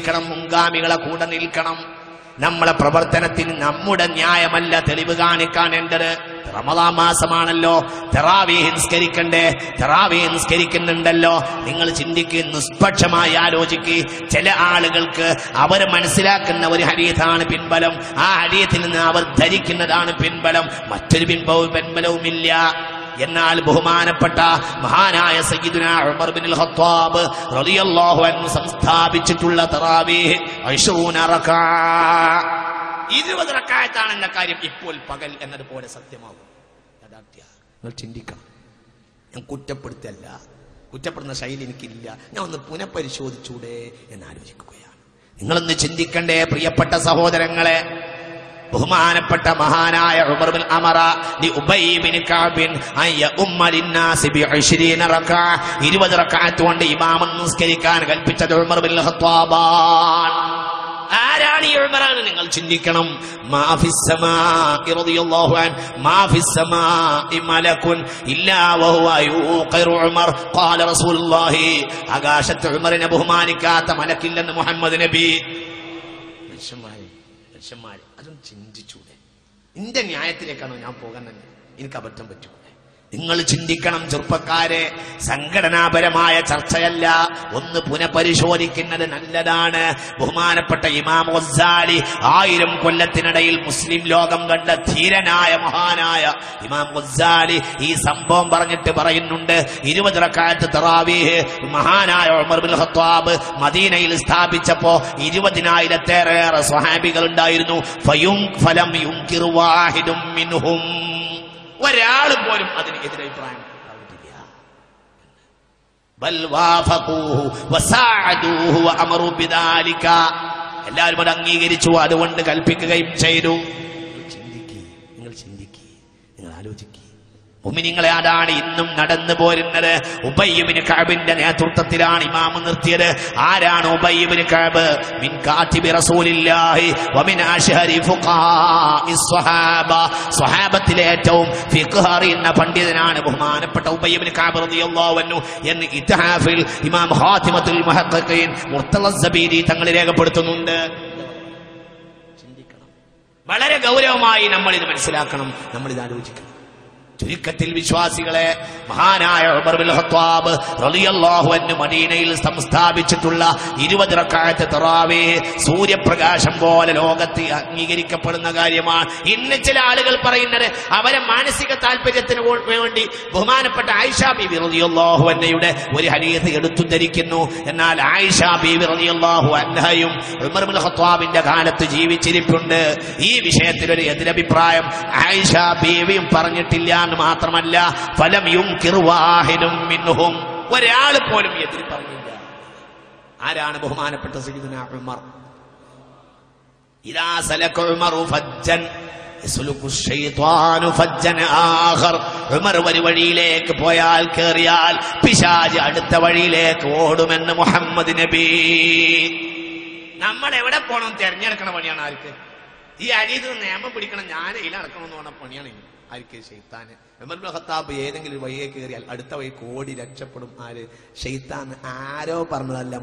നിൽക്കണം മുൻഗാമികളെ കൂടെ നിൽക്കണം. നമ്മളെ പ്രവർത്തനത്തിന് നമ്മുടെ ന്യായമല്ല തെളിവ് കാണിക്കാൻ എന്റെത്. റമദാ മാസമാണല്ലോ. തെറാവീഹ് നിസ്കരിക്കണ്ടേ? തെറാവീഹ് നിസ്കരിക്കുന്നുണ്ടല്ലോ. നിങ്ങൾ ചിന്തിക്ക് നിഷ്പക്ഷമായി ആലോചിക്ക്. ചില ആളുകൾക്ക് അവർ മനസ്സിലാക്കുന്ന ഒരു ഹരീതാണ് പിൻബലം. ആ ഹരീത്തിൽ നിന്ന് അവർ ധരിക്കുന്നതാണ് പിൻബലം. മറ്റൊരു പിൻബലവും പിൻബലവുമില്ല. എന്നാൽ ബഹുമാനപ്പെട്ട മഹാനായ സയ്യിദുന ഉമർ ബിൻ ഖത്താബ് റളിയല്ലാഹു അൻഹു സംസ്ഥാപിച്ചിട്ടുള്ള ഇരുപത് റക്കായത്താണ് എന്ന കാര്യം. ഇപ്പോൾ പകൽ എന്നതുപോലെ സത്യമാകും നിങ്ങൾ ചിന്തിക്കണം. ഞാൻ കുറ്റപ്പെടുത്തല്ല. കുറ്റപ്പെടുന്ന ശൈലി എനിക്കില്ല. ഞാൻ ഒന്ന് പുനഃപരിശോധിച്ചൂടെ എന്ന് ആലോചിക്കുകയാണ്. നിങ്ങളൊന്ന് ചിന്തിക്കണ്ടേ പ്രിയപ്പെട്ട സഹോദരങ്ങളെ. ബഹുമാനപ്പെട്ട മഹാനായ ഉമർ ബിൻ അമറ ലി ഉബൈ ബിൻ കഅബിൻ അയ ഉമ്മ ലിന്നാസി ബി 20 റക്അ 20 റക്അത്ത് കൊണ്ട് ഇമാമൻ നിസ്കരിക്കാൻ കൽപ്പിച്ചത് ഉമർ ബിൻ ഖത്താബാൻ. ആരാണ് ഈ എന്ന് നിങ്ങൾ ചിന്തിക്കണം. ആകാശത്ത് ഉമറിനെ ബഹുമാനിക്കാത്ത മലക്കില്ലെന്ന് മുഹമ്മദ് നബി. മനുഷ്യന്മാരെ അതും ചിന്തിച്ചൂടെ. എന്റെ ന്യായത്തിലേക്കാണോ ഞാൻ പോകാൻ തന്നെ? എനിക്ക് അബദ്ധം പറ്റൂടെ നിങ്ങൾ ചിന്തിക്കണം ചെറുപ്പക്കാരെ സംഘടനാപരമായ ചർച്ചയല്ല. ഒന്ന് പുനഃപരിശോധിക്കുന്നത് നല്ലതാണ്. ബഹുമാനപ്പെട്ട ഇമാം ഗസാലി ആയിരം കൊല്ലത്തിനിടയിൽ മുസ്ലിം ലോകം കണ്ട ധീരനായ മഹാനായ ഇമാം ഗസാലി ഈ സംഭവം പറഞ്ഞിട്ട് പറയുന്നുണ്ട്. ഇരുപത് റക്കാലത്ത് തറാവീഹ് മഹാനായ ഉമർ ബിൻ ഖത്താബ് മദീനയിൽ സ്ഥാപിച്ചപ്പോ ഇരുപതിനായിരത്തേറെ സ്വഹാബികൾ ഉണ്ടായിരുന്നു. ഫയും ഫലം മിൻഹും. ഒരാൾ പോലും അതിന് എതിരഭിപ്രായം എല്ലാവരും അത് അംഗീകരിച്ചു. അതുകൊണ്ട് കൽപ്പിക്കുകയും ചെയ്തു. നിങ്ങൾ ചിന്തിക്കുക നിങ്ങൾ ചിന്തിക്കുക നിങ്ങൾ ആലോചിക്കുക മുമിനിങ്ങളെ അതാണ് ഇന്നും നടന്നു പോരുന്നത്? ഉബയ്യബിന് കഅബിന്റെ നേതൃത്വത്തിലാണ് ഇമാമ് നിർത്തിയത്. ആരാണ് ഉബയ്യബിന് കഅബ്? മിൻ കാത്തിബി റസൂലില്ലാഹി വമിൻ സ്വഹാബ. സ്വഹാബത്തിലെ ഏറ്റവും ഫിഖ് അറിയുന്ന പണ്ഡിതനാണ് ബഹുമാനപ്പെട്ട ഉബയ്യബിന് കഅബ് റളിയല്ലാഹു അൻഹു എന്ന് ഇത്ഹാഫിൽ ഇമാം ഹാത്തിമത്തുൽ മുഹഖഖീൻ മുർത്തള തങ്ങൾ രേഖപ്പെടുത്തുന്നുണ്ട്. വളരെ ഗൗരവമായി നമ്മൾ ഇത് മനസ്സിലാക്കണം. നമ്മൾ ഇത് ആലോചിക്കണം. ചുരുക്കത്തിൽ വിശ്വാസികളെ മഹാനായ മദീനയിൽ സംസ്ഥാപിച്ചിട്ടുള്ള ഇരുപത് റക്അത്ത് തറാവേ സൂര്യപ്രകാശം പോലെ ലോകത്ത് അംഗീകരിക്കപ്പെടുന്ന കാര്യമാണ്. ഇന്ന് ചില ആളുകൾ പറയുന്നത് അവരെ മാനസിക താല്പര്യത്തിന് വേണ്ടി ബഹുമാനപ്പെട്ട ആയിഷ ബീവി റളിയല്ലാഹു അൻഹയുടെ ഒരു ഹദീസ് എടുത്തു ധരിക്കുന്നു. എന്നാൽ ആയിഷ ബീവി ഉമർ ബിൻ ഖത്താബിന്റെ കാലത്ത് ജീവിച്ചിരിപ്പുണ്ട്. ഈ വിഷയത്തിൽ ഒരു എതിരഭിപ്രായം ആയിഷ ബീവിയും പറഞ്ഞിട്ടില്ല എന്ന് മാത്രമല്ല ഫലം മിൻഹും. ഒരാൾ പോലും എതിരി പറഞ്ഞില്ല. ആരാണ് ബഹുമാനപ്പെട്ട സയ്യിദുന ഉമർ? ഉമറു ഫജ്ജൻ ഒരു വഴിയിലേക്ക് പോയാൽ കേറിയാൽ പിശാജ് അടുത്ത വഴിയിലേക്ക് ഓടുമെന്ന് മുഹമ്മദ് നബി. നമ്മൾ എവിടെ പോകണം തിരഞ്ഞെടുക്കണ പണിയാണ് ആർക്ക്? ഈ അരിയിൽ നിയമം പിടിക്കണം ഞാൻ ഇതിൽ എന്ന് പറഞ്ഞ പണിയാണ് ഇത്. ആർക്ക് ഷെയ്ത്താന് എമർ ഇബ്നു ഖത്താബ് ഏതെങ്കിലും വഴിയെ കയറിയാൽ അടുത്ത വഴി കോടി രക്ഷപ്പെടും ആര്? ഷെയ്ത്താൻ ആരോ പറഞ്ഞതല്ല